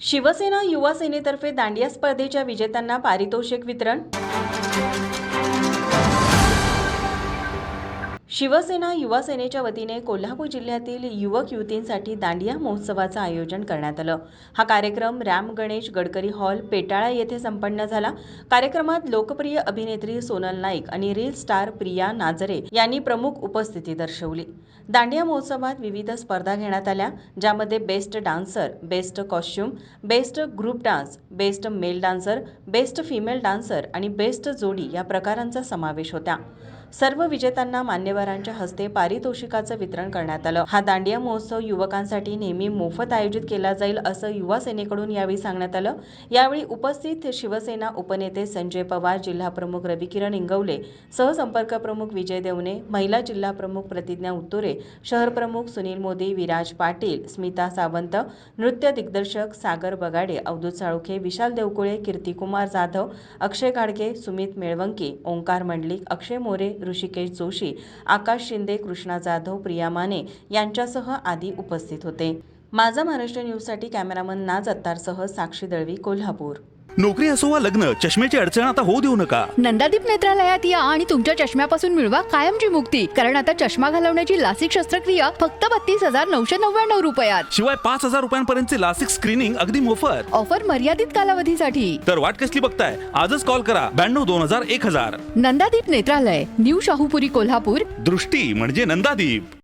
शिवसेना युवा सेनेतर्फे दांडिया स्पर्धेच्या विजेत्यांना पारितोषिक वितरण शिवसेना युवा सेनेच्या वतीने कोल्हापूर जिल्ह्यातील युवक युवतींसाठी दांडिया महोत्सवाचं आयोजन करण्यात आलं. हा कार्यक्रम रॅम गणेश गडकरी हॉल पेटाळा येथे संपन्न झाला. कार्यक्रमात लोकप्रिय अभिनेत्री सोनल नाईक आणि रील स्टार प्रिया नाजरे यांनी प्रमुख उपस्थिती दर्शवली. दांडिया महोत्सवात विविध स्पर्धा घेण्यात आल्या ज्यामध्ये best dancer best costume best group dance best male dancer best female dancer आणि बेस्ट जोडी या प्रकारांचा समावेश होता. सर्व विजेत्यांना मान्यवरांच्या हस्ते पारितोषिकाचं वितरण करण्यात आलं. हा दांडिया महोत्सव युवकांसाठी नेहमी मोफत आयोजित केला जाईल असं युवा सेनेकडून यावेळी सांगण्यात आलं. यावेळी उपस्थित शिवसेना उपनेते संजय पवार जिल्हा प्रमुख रविकिरण इंगवले सहसंपर्क प्रमुख विजय देवणे महिला जिल्हा प्रमुख प्रतिज्ञा उत्तुरे शहर प्रमुख सुनील मोदी विराज पाटील स्मिता सावंत नृत्य दिग्दर्शक सागर बगाडे अवधूत साळुखे विशाल देवकुळे कीर्तिकुमार जाधव अक्षय गाडगे सुमित मेळवंकी ओंकार मंडलिक अक्षय मोरे ऋषिकेश जोशी आकाश शिंदे कृष्णा जाधव प्रिया माने यांच्यासह आदी उपस्थित होते. माझा महाराष्ट्र न्यूजसाठी कॅमेरामन नाज अत्तारसह साक्षी दळवी कोल्हापूर. नोकरी असो वा लग्न चष्म्याची अडचण आता होऊ देऊ नका. नंदादीप नेत्रालयात या आणि तुमच्या चष्म्यापासून मिळवा कायमची मुक्ती कारण आता चष्मा घालवण्याची लासिक शस्त्रक्रिया फक्त बत्तीस हजार नऊशे नव्याण्णव रुपयात. शिवाय पाच हजार रुपयांपर्यंतचे लासिक स्क्रीनिंग अगदी मोफत. ऑफर मर्यादित कालावधीसाठी. तर वाट कसली बघताय? आजच कॉल करा. ब्याण्णव दोन हजार एक हजार. नंदादीप नेत्रालय न्यू शाहूपुरी कोल्हापूर. दृष्टी म्हणजे नंदादीप.